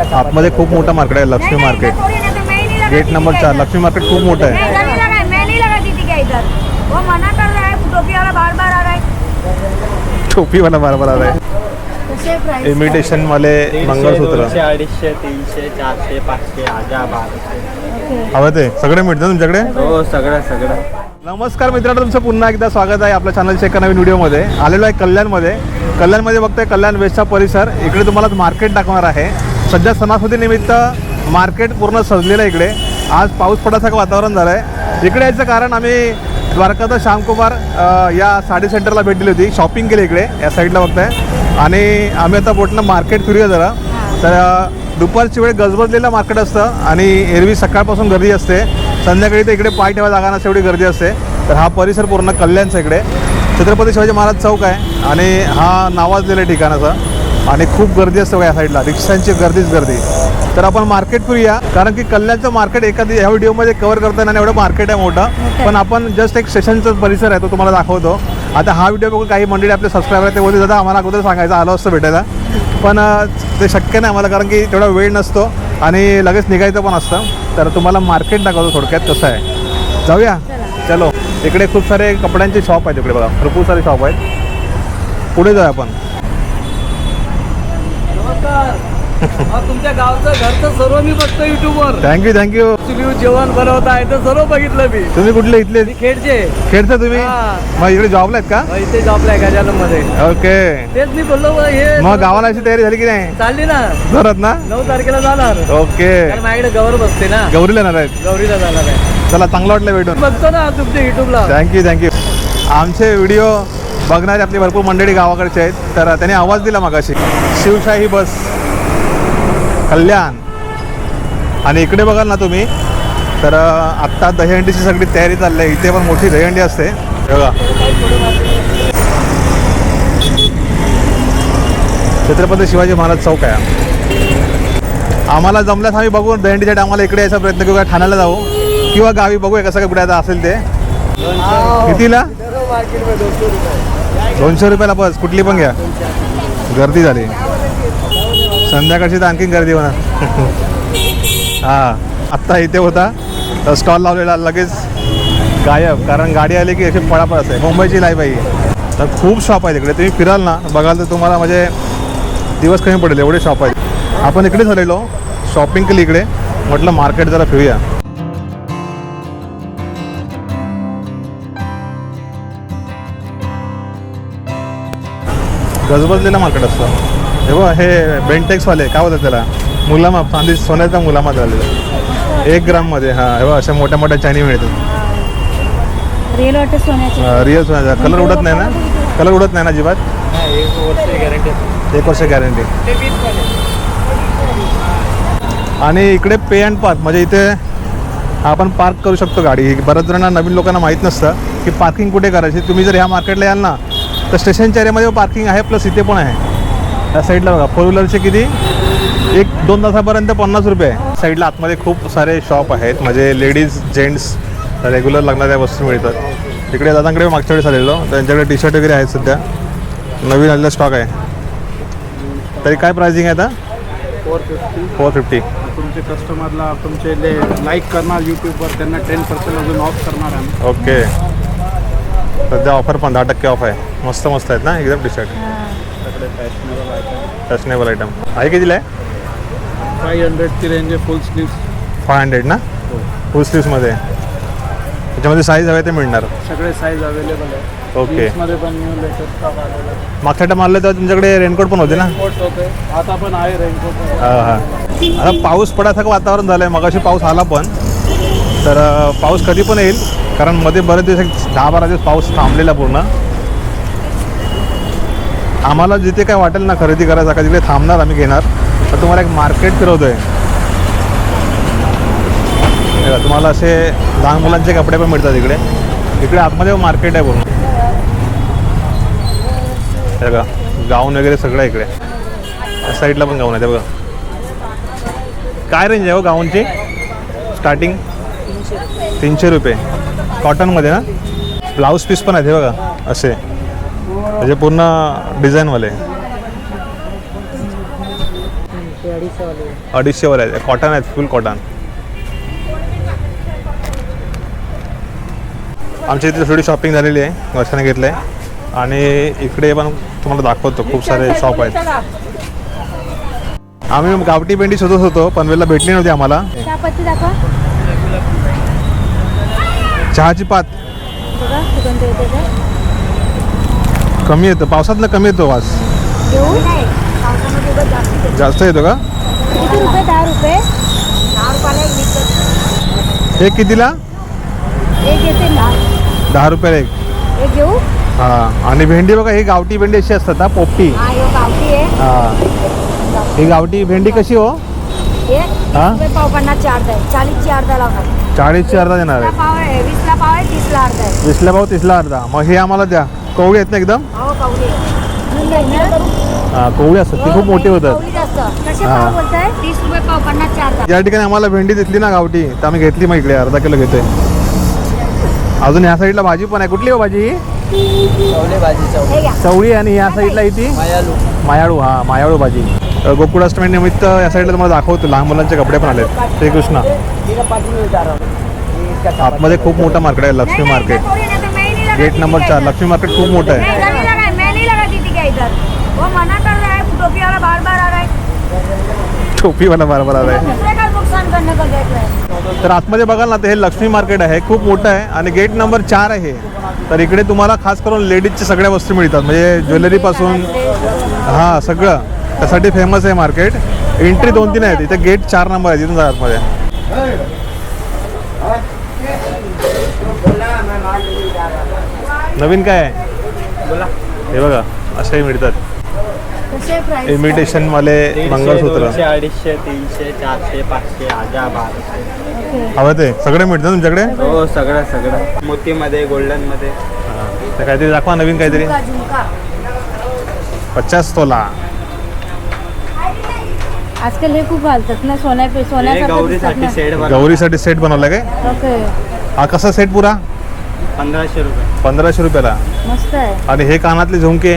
आतमध्ये खूप मोठं मार्केट आहे लक्ष्मी मार्केट गेट नंबर चार लक्ष्मी मार्केट खूप मोठं आहे. नहीं जमी लगा है, मैं नहीं लगा दीदी क्या इधर वो मना कर रहा है टोपी वाला बार बार आ रहा है टोपीवाला बरोबर आलाय. कसे प्राइस इमिटेशन वाले मंगळसूत्र. अडीचशे तीनशे चारशे पाचशे हजार बाराशे. हवं ते. सगळे मिळतं तुमच्याकडे? हो सगळं सगळं. नमस्कार मित्रांनो तुमचं पुन्हा एकदा स्वागत आहे आपल्या चॅनलच्या एका नवीन व्हिडिओमध्ये आलेलो आहे कल्याणमध्ये. कल्याणमध्ये बघतोय कल्याण वेस्टचा परिसर. इकडे तुम्हाला मार्केट दाखवणार आहे. सध्या सणासुदीनिमित्त मार्केट पूर्ण सजलेलं आहे इकडे. आज पाऊस पडासारखं वातावरण झालं आहे इकडे यायचं कारण आम्ही द्वारकाचा श्यामकुमार या साडी सेंटरला भेट दिली होती. शॉपिंग केली इकडे या साईडला बघताय. आणि आम्ही आता बोटनं मार्केट फिरूया जरा. तर दुपारची वेळ गजबजलेलं मार्केट असतं आणि एरवी सकाळपासून गर्दी असते. संध्याकाळी तर इकडे पाय ठेवा जागा नसते एवढी गर्दी असते. तर हा परिसर पूर्ण कल्याणचा इकडे. छत्रपती शिवाजी महाराज चौक आहे आणि हा नावाजलेलं ठिकाणाचा आणि खूप गर्दी असते बघा या साईडला रिक्षांची गर्दीच गर्दी. तर आपण मार्केट फिरूया. कारण की कल्याणचं मार्केट एखादी ह्या व्हिडिओमध्ये कव्हर करताना आणि एवढं मार्केट आहे मोठं. पण आपण जस्ट एक स्टेशनचा परिसर आहे तो तुम्हाला दाखवतो. आता हा व्हिडिओ बघून काही मंडळी आपले सबस्क्रायबर आहेत ते बोलते दादा आम्हाला अगोदर सांगायचं आलो असतं भेटायला. पण ते शक्य नाही आम्हाला कारण की तेवढा वेळ नसतो आणि लगेच निघायचं पण असतं. तर तुम्हाला मार्केट दाखवतो थोडक्यात कसं आहे. जाऊया. चलो. इकडे खूप सारे कपड्यांचे शॉप आहेत इकडे बघा. भरपूर सारे शॉप आहेत. पुढे जाऊया आपण. तुमच्या गावचं घरचं सर्व मी बघतो युट्यूबवर थँक्यू थँक्यू तुम्ही जेवण बनवता आहे तर सर्व बघितलं मी. तुम्ही कुठले इथले? मी खेडचे. खेळता तुम्ही? हा. मग इकडे जॉबला आहेत का? इथे जॉबला आहे गजाननमध्ये ओके तेच मी बोललो बा, हे मग गावाला अशी तयारी झाली की नाही? चालली ना. घरात ना? नऊ तारखेला जाणार. ओके कारण माझ्याकडे गवर बसते ना. गौरीला येणार आहेत. गौरीला जाणार आहे. चला चांगलं वाटलं भेटून. बघतो ना तुमच्या युट्यूबला थँक्यू थँक्यू आमचे व्हिडिओ बघणारे आपली भरपूर मंडळी गावाकडचे आहेत. तर त्यांनी आवाज दिला मागाशी. शिवशाही बस. कल्याण. आणि इकडे बघाल ना तुम्ही तर आत्ता दहीहंडीची सगळी तयारी चालली आहे. इथे पण मोठी दहीहंडी असते. बघा. छत्रपती शिवाजी महाराज चौक आहे. आम्हाला जमल्यास आम्ही बघू दहीहंडीच्या आम्हाला इकडे यायचा प्रयत्न करू ठाण्याला जाऊ. किंवा गावी बघूया कसं काय कुठे आता असेल ते. कितीला? दोनशे रुपयाला बस. कुठली पण घ्या. गर्दी झाली. संध्याकाळची तर आणखीन गर्दी होणार. हा आत्ता इथे होता. स्टॉल लावलेला लगेच गायब. कारण गाडी आली की अशी पळापळ असते. मुंबईची लाईफ आहे तर खूप शॉप आहे तिकडे तुम्ही फिराल ना बघाल तर तुम्हाला म्हणजे दिवस कमी पडेल. एवढे शॉप आहेत. आपण इकडे झालेलो शॉपिंग केली इकडे. म्हटलं मार्केट जरा फिरूया. गजबजलेलं मार्केट असतं. हे बघ हे बेंटेक्सवाले काय होतं त्याला? मुलामा चांदी सोन्याचा मुलामा झालेला. एक ग्राममध्ये हां हे बघ अशा मोठ्या मोठ्या चायनी मिळतात रिअल रिअल सोन्याचा. कलर उडत नाही ना? कलर उडत नाही ना अजिबात? एक वर्ष गॅरंटी एक वर्ष गॅरंटी आणि इकडे पे अँड पार्क म्हणजे इथे आपण पार्क करू शकतो गाडी. बऱ्याच जणांना नवीन लोकांना माहीत नसतं की पार्किंग कुठे करायची. तुम्ही जर ह्या मार्केटला याल ना तर स्टेशनच्या एरियामध्ये पार्किंग आहे प्लस इथे पण आहे. त्या साईडला बघा फोर व्हीलरचे किती? एक दोन तासापर्यंत पन्नास रुपये आहे. साईडला आतमध्ये खूप सारे शॉप आहेत. म्हणजे लेडीज जेंट्स रेग्युलर लागणाऱ्या वस्तू मिळतात. इकडे दादांकडे मागच्या वेळेस आलेलो. त्यांच्याकडे टी शर्ट वगैरे आहेत सध्या. नवीन आलेला स्टॉक आहे. तरी काय प्राइसिंग आहे आता? फोर फिफ्टी फोर फिफ्टी तुमचे कस्टमरला तुमचे ले लाईक करणार यूट्यूबवर त्यांना टेन पर्सेंट अजून ऑफ करणार आम्ही. ओके सध्या ऑफर पण दहा टक्के ऑफ आहे. मस्त मस्त आहेत ना? एकदम T shirt fashionable item fashionable item आहे कितीला आहे फाईव्ह हंड्रेडची रेंज आहे फुल स्लीव्स फाय हंड्रेड ना? फुल स्लीव्समध्ये त्याच्यामध्ये साईज हवे ते मिळणार. सगळे साईज अवेलेबल आहे. ओके जीन्समध्ये पण न्यू लेटेस्ट स्टॉक आलेला आहे. मागच्या टाइम मारलं तर तुमच्याकडे रेनकोट पण होते ना? कोट होते. आता पण आहे रेनकोट हां हां. आता पाऊस पडासारखं वातावरण झालं आहे मगाशी पाऊस आला पण. तर अं, पाऊस कधी पण येईल. कारण मध्ये बरेच दिवस एक दहा बारा दिवस पाऊस थांबलेला पूर्ण. आम्हाला जिथे काय वाटेल ना खरेदी करायचं का तिकडे थांबणार आम्ही घेणार. तर तुम्हाला एक मार्केट फिरवतो हे तुम्हाला असे लहान मुलांचे कपडे पण मिळतात इकडे. इकडे आतमध्ये मार्केट आहे बघून हे बघा गाऊन वगैरे सगळं इकडे. या साईडला पण गाऊन आहे ते बघा. काय रेंज आहे हो गाऊनची? स्टार्टिंग तीनशे रुपये. कॉटनमध्ये ना? ब्लाऊज पीस पण आहेत बघा असे. म्हणजे पूर्ण डिझाईनवाले. अडीचशेवाले आहेत. कॉटन आहेत फुल कॉटन आमच्या इथे थोडी शॉपिंग झालेली आहे वर्षाने घेतलं आहे आणि इकडे पण तुम्हाला दाखवतो खूप सारे शॉप आहेत. आम्ही गावठी भेंडी शोधत होतो पनवेलला भेटली नव्हती आम्हाला. चहाची पात. कमी येतो? पावसातनं कमी येतो वास जास्त येते. का? दहा रुपये? एक कितीला? दहा रुपयाला एक. घेऊ? हां. आणि भेंडी बघा ही गावठी भेंडी अशी असतात हा पोपटी. हा हे. गावठी भेंडी कशी हो? पाव पन्नासची अर्धा आहे. चाळीसची अर्धा लावणार चाळीसची अर्धा देणार आहे. वीसला पाव तीसला अर्धा. मग हे आम्हाला द्या. कवळी आहेत ना एकदम? हो हां कवळी असतात. ती खूप मोठी होतात. हा. या ठिकाणी आम्हाला भेंडी दिसली ना गावठी तर आम्ही घेतली मग इकडे अर्धा किलो घेतोय. अजून ह्या साईडला भाजी पण आहे. कुठली हो भाजी ही? हे चवळी आणि ह्या साईडला येते मायाळू. हा मायाळू भाजी. गोकुळाष्टमी निमित्त या साईडला तुम्हाला दाखवतो. लहान मुलांचे कपडे पण आलेत. श्रीकृष्ण. आतमध्ये खूप मोठं मार्केट आहे लक्ष्मी मार्केट गेट नंबर चार। लक्ष्मी मार्केट खूप मोठं आहे. है टोपी वाला बार बार आ रहा है तर आतमध्ये बघाल ना तर हे लक्ष्मी मार्केट आहे. खूप मोठं आहे आणि गेट नंबर चार आहे तर इकडे तुम्हाला खास करून लेडीजच्या सगळ्या वस्तू मिळतात. म्हणजे ज्वेलरीपासून हां सगळं. त्यासाठी फेमस आहे मार्केट एंट्री दोन तीन आहेत. इथे गेट चार नंबर आहे तिथून आतमध्ये नवीन काय आहे? बोला. हे बघा असेही मिळतात. कसे प्राइस इमिटेशन वाले मंगळसूत्र. अडीचशे तीनशे चारशे पाचशे हजार बाराशे. हवं ते. सगळे मिळतात तुमच्याकडे? हो सगळं सगळं. मोतीमध्ये गोल्डनमध्ये. हां. तर काहीतरी दाखवा नवीन काहीतरी. पचास तोला. आजकाल हे खूप घालतात ना सोन्या हे सोन्यासारखं गौरीसाठी सेट बनव गौरीसाठी सेट बनवला काय? हा कसा सेट पुरा? पंधराशे रुपये. पंधराशे रुपयाला? मस्त आहे. आणि हे कानातले झुमके?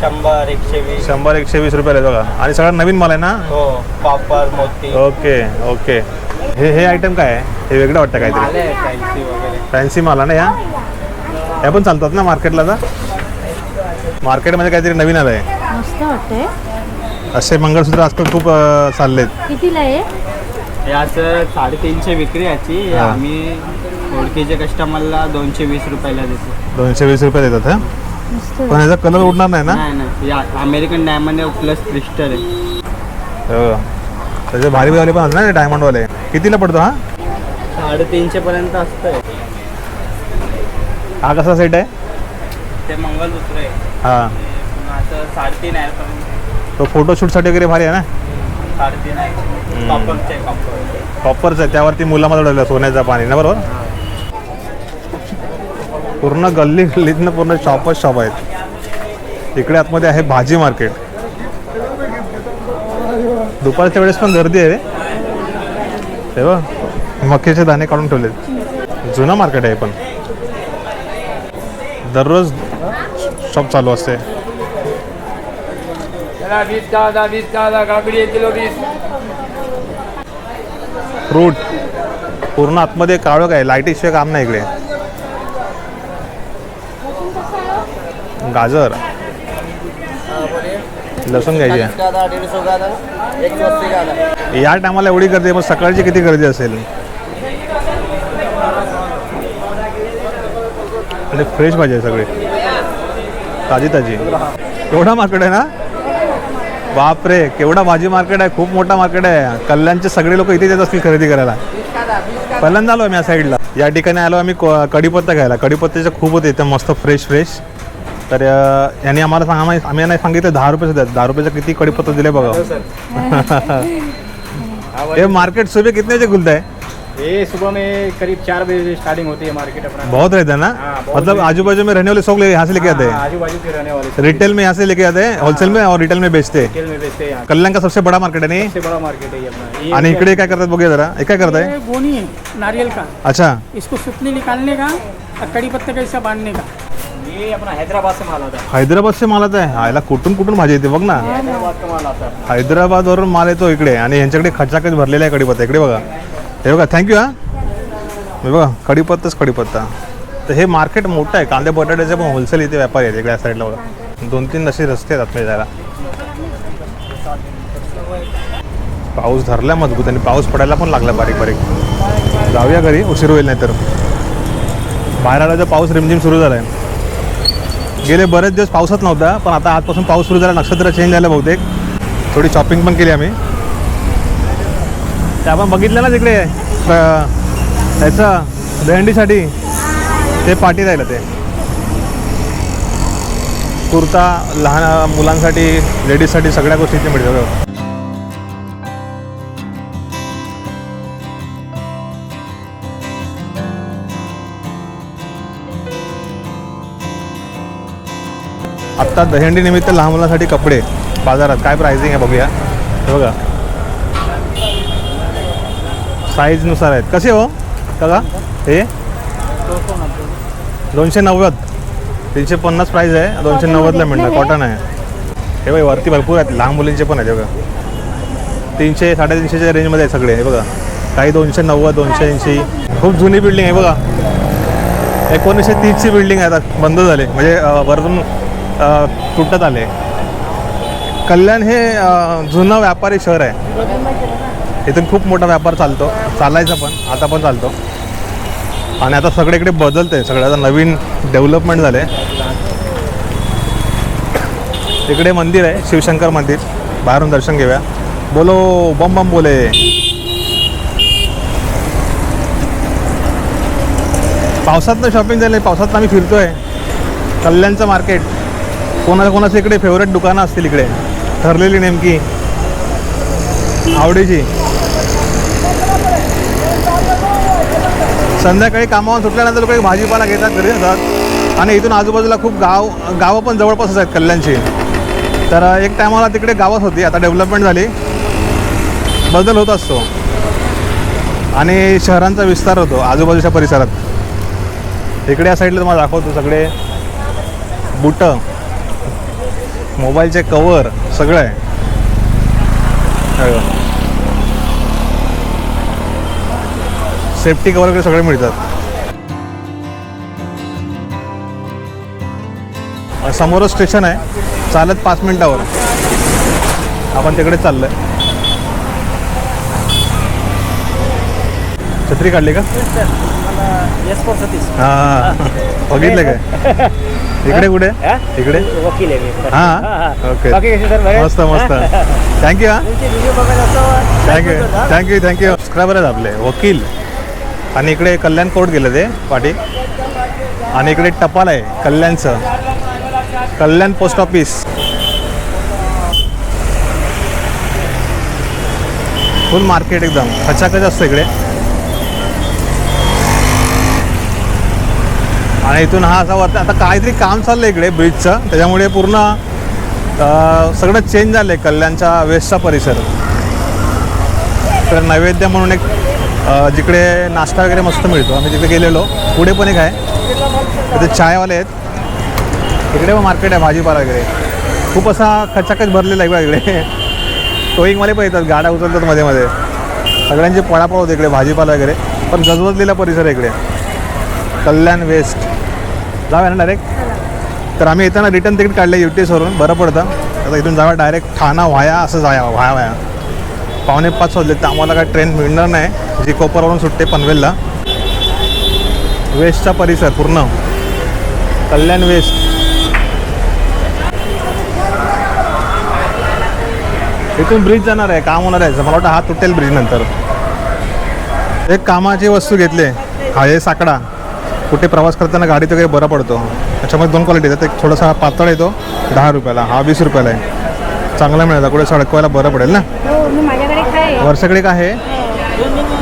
शंभर एकशे वीस. शंभर एकशे वीस रुपयाला आहे बघा. आणि सगळं नवीन माल आहे ना? हो कॉपर मोती. Okay okay. हे हे आयटम काय आहे? हे वेगळं वाटतं काहीतरी. आले फॅन्सी वगैरे. फॅन्सी माल आहे ना या? या पण चालतात ना मार्केटला आता मार्केटमध्ये काहीतरी नवीन आलं आहे मस्त वाटतंय. असे मंगळसूत्र आजकाल खूप अं, चाललेत. कितीला आहे? हे साडेतीनशे विक्री याची. हे हा. आम्ही ओळखीच्या कस्टमरला दोनशे वीस रुपयाला देतो. दोनशे वीस रुपये देतात हा? मस्त. पण ह्याचा कलर उडणार नाही ना? नाही नाही. अमेरिकन डायमंड प्लस क्रिस्टल आहे. हो. त्याचे भारी भारी पण असतात ना डायमंडवाले कितीला पडतो हा? साडेतीनशे पर्यंत असतंय. हा कसा सेट आहे? ते मंगळसूत्र आहे. हा. असं साडेतीन आहे पण. तो फोटोशूटसाठी वगैरे भारी आहे ना? साडेतीन आहे. कॉपरचे कॉपर कॉपरचं आहे त्यावरती मुलामध्ये उडवलं सोन्याचं पाणी. ना बरोबर? पूर्ण गल्ली गल्लीतनं पूर्ण शॉपच शॉप आहेत. इकडे आतमध्ये आहे भाजी मार्केट दुपारच्या वेळेस पण गर्दी आहे रे. तेव्हा मक्याचे दाणे काढून ठेवलेत. जुनं मार्केट आहे पण. दररोज शॉप चालू असते. फ्रूट पूर्ण आतमध्ये काळोख आहे. लाईटीशिवाय काम नाही इकडे. गाजर. लसूण घ्यायची आहे. या टायमाला एवढी गर्दी आहे मग सकाळची किती गर्दी असेल? आणि फ्रेश भाजी आहे सगळी. ताजी ताजी. एवढा मार्केट आहे ना? बापरे केवढा भाजी मार्केट आहे खूप मोठा मार्केट आहे. कल्याणचे सगळे लोक इथे येत असतील खरेदी करायला. पहिल्यांदा आलो आम्ही या साईडला या ठिकाणी आलो आम्ही कढीपत्ता घ्यायला. कढीपत्त्याचे खूप होते इथे मस्त फ्रेश फ्रेश तर यांनी आम्हाला सांगा आम्ही आम्ही यांना सांगितलं दहा रुपये द्या दहा रुपयाचं किती कढीपत्ता दिले बघा. ये मार्केट सुबह कितने बजे खुलता है ये सुबह में करीब चार बजे से स्टार्टिंग होती है मार्केट अपना। बहुत रहता है ना? हाँ, मतलब आजू बाजू में रहने वाले ले- यहाँ से लेके आते हैं। आजू बाजू के रहने वाले रिटेल में यहाँ से लेके आते हैं होलसेल में और रिटेल में बेचते हैं। में बेचते हैं कल्याण का सबसे बड़ा मार्केट है नहीं? सबसे बड़ा मार्केट है अपना। आणि इकडे काय करतात बघूया जरा। हे काय करताय गोनी है नारियल का। अच्छा। इसको सुपली निकालने का कड़ी पत्ते का ऐसा बांधने का। ये अपना हैदराबाद से माल आता है हैदराबादचे मालच आहे. आयला कुठून कुठून भाजी येते बघ ना. हैदराबाद का माल आता है हैदराबादवरून माल येतो इकडे आणि यांच्याकडे खचाखच भरलेला आहे कढीपत्ता. इकडे बघा. हे बघा थँक्यू हा. हे बघा कढीपत्ताच कढीपत्ता. तर हे मार्केट मोठं आहे. कांदे बटाट्याचे पण होलसेल इथे व्यापारी आहेत इकडे या साईडला बघा. दोन तीन असे रस्ते आहेत आतमध्ये जायला पाऊस धरला मजबूत आणि पाऊस पडायला पण लागला बारीक बारीक. जाऊया घरी. उशीर होईल नाही तर बाहेर आला तर पाऊस रिमझिम सुरू झाला आहे गेले बरेच दिवस पावसात नव्हता पण आता आजपासून पाऊस सुरू झाला नक्षत्र चेंज झालं बहुतेक. थोडी शॉपिंग पण केली आम्ही. ते आपण बघितलं ना तिकडे? अं, ह्याचं दहंडीसाठी ते पाठी राहिलं ते. कुर्ता लहान मुलांसाठी लेडीजसाठी सगळ्या गोष्टी इथे मिळतात. आत्ता दहीहंडी निमित्त लहान मुलांसाठी कपडे बाजारात काय प्राइसिंग आहे बघूया. हे बघा. साईजनुसार आहेत. कसे हो? का हे? दोनशे नव्वद. तीनशे पन्नास प्राईज आहे. दोनशे नव्वदला मिळणार कॉटन आहे. हे बघा वरती भरपूर आहेत. लहान मुलींचे पण आहेत बघा. तीनशे साडेतीनशेच्या रेंजमध्ये आहेत सगळे हे बघा. काही दोनशे नव्वद दोनशे ऐंशी. खूप जुनी बिल्डिंग आहे बघा. एकोणीसशे तीसची बिल्डिंग आहे आता. बंद झाले. म्हणजे वरतून तुटत आले. कल्याण हे जुनं व्यापारी शहर आहे. इथून खूप मोठा व्यापार चालतो. चालायचा पण आता पण चालतो. आणि आता सगळीकडे बदलते सगळं आता नवीन डेव्हलपमेंट झाले इकडे मंदिर आहे शिवशंकर मंदिर. बाहेरून दर्शन घेऊया. बोलो बम बम बोले. पावसातनं शॉपिंग झालं पावसात आम्ही फिरतोय. कल्याणचं मार्केट कोणाला कोणाचं इकडे फेवरेट दुकानं असतील इकडे? ठरलेली नेमकी. आवडीची. संध्याकाळी कामावर सुटल्यानंतर लोक भाजीपाला घेतात घरी जातात आणि इथून आजूबाजूला खूप गाव गावं पण जवळपासच आहेत कल्याणची. तर एक टायमाला तिकडे गावच होती. आता डेव्हलपमेंट झाली. बदल होत असतो. आणि शहरांचा विस्तार होतो आजूबाजूच्या परिसरात. इकडे या साईडला तुम्हाला दाखवतो सगळे. बुटं. मोबाईलचे कवर सगळं आहे. सेफ्टी कवर वगैरे सगळे मिळतात. समोरच स्टेशन आहे. चालत पाच मिनिटावर. आपण तिकडे चाललोय. छत्री काढली का? हा. बघितलं काय? इकडे कुठे? इकडे? वकील आहे मी. हा? ओके बाकी कसे सर बरे? मस्त मस्त. थँक्यू हा. तुमचे video thank you thank you thank you subscriber आहेत आपले वकील. आणि इकडे कल्याण कोर्ट गेलं ते पाठी. आणि इकडे टपाल आहे कल्याणचं. Kalyan post office full market एकदम. खचाखच असतं इकडे. आणि इथून हा असा वरती आता काहीतरी काम चाललं इकडे ब्रिजचं त्याच्यामुळे पूर्ण सगळं चेंज झालं आहे कल्याणच्या वेस्टचा परिसर. तर नैवेद्य म्हणून एक जिकडे नाश्ता वगैरे मस्त मिळतो. आम्ही तिकडे गेलेलो पुढे पण एक आहे. तिथे चायवाले आहेत. इकडे पण मार्केट आहे भाजीपाला वगैरे. खूप असा खचाखच भरलेला आहे बघा इकडे. टोईंगवाले पण येतात गाड्या उचलतात मध्ये मध्ये. सगळ्यांची पळापळ होते इकडे भाजीपाला वगैरे. पण गजबजलेला परिसर आहे इकडे. कल्याण वेस्ट. जाऊया ना डायरेक्ट तर आम्ही येताना रिटर्न तिकीट काढलं यू टी एसवरून बरं पडतं. आता इथून जाऊया डायरेक्ट ठाणा व्हाया असं जाया व्हाया व्हाया. पावणे पाच वाजले तर आम्हाला काय ट्रेन मिळणार नाही. जी कोपरवरून सुटते पनवेलला. वेस्टचा परिसर पूर्ण. कल्याण वेस्ट इथून ब्रिज जाणार आहे. काम होणार आहे. मला वाटतं हा तुटेल ब्रिज नंतर. एक कामाची वस्तू घेतली. हळे साकडा. कुठे प्रवास करताना गाडीत वगैरे बरा पडतो. त्याच्यामध्ये दोन क्वालिटी आहेत. एक थोडासा पातळ येतो दहा रुपयाला. हा वीस रुपयाला आहे. चांगला मिळाला. कुठे सडकवायला बरं पडेल ना? हो वर्षाकडे काय आहे.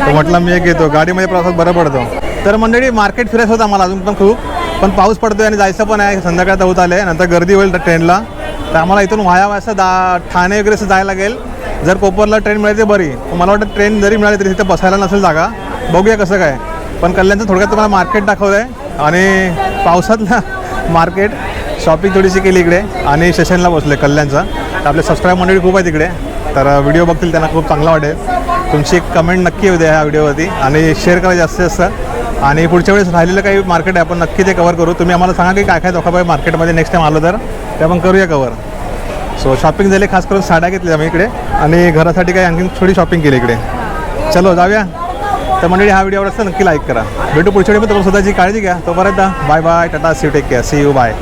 तर म्हटलं मी एक घेतो. गाडीमध्ये प्रवासात बरं पडतो. तर मंडळी मार्केट फिरायचं होतं आम्हाला अजून पण खूप. पण पाऊस पडतोय आणि जायचं पण आहे. संध्याकाळचा होत आले नंतर गर्दी होईल त्या ट्रेनला तर आम्हाला इथून वाया वायचं दा ठाणे वगैरे असं जायला लागेल. जर कोपरला ट्रेन मिळाली तर बरी. मला वाटतं ट्रेन जरी मिळाली तरी तिथे बसायला नसेल जागा. बघूया कसं काय. पण कल्याणचं थोडक्यात तुम्हाला मार्केट दाखवलं आहे आणि पावसातला मार्केट शॉपिंग थोडीशी केली इकडे. आणि सेशनला बसले कल्याणचा. तर आपले सबस्क्राईब मंडळी खूप आहे तिकडे तर व्हिडिओ बघतील त्यांना खूप चांगला वाटेल. तुमची एक कमेंट नक्की येऊ द्या ह्या व्हिडिओवरती आणि शेअर करा जास्तीत जास्त. आणि पुढच्या वेळेस राहिलेलं काही मार्केट आहे आपण नक्की ते कवर करू. तुम्ही आम्हाला सांगा की काय काय धोका पाहिजे मार्केटमध्ये नेक्स्ट टाईम आलो तर. ते आपण करूया कवर सो शॉपिंग झाली खास करून साड्या घेतल्या आम्ही इकडे. आणि घरासाठी काही आणखी थोडी शॉपिंग केली इकडे. चलो जाऊया. तर मंडळी हा व्हिडिओ आवडला नक्की लाईक करा. भेटू पुढच्या वेळी पण तुम्हाला स्वतःची काळजी घ्या. तोपर्यंत bye bye tata see take care see you bye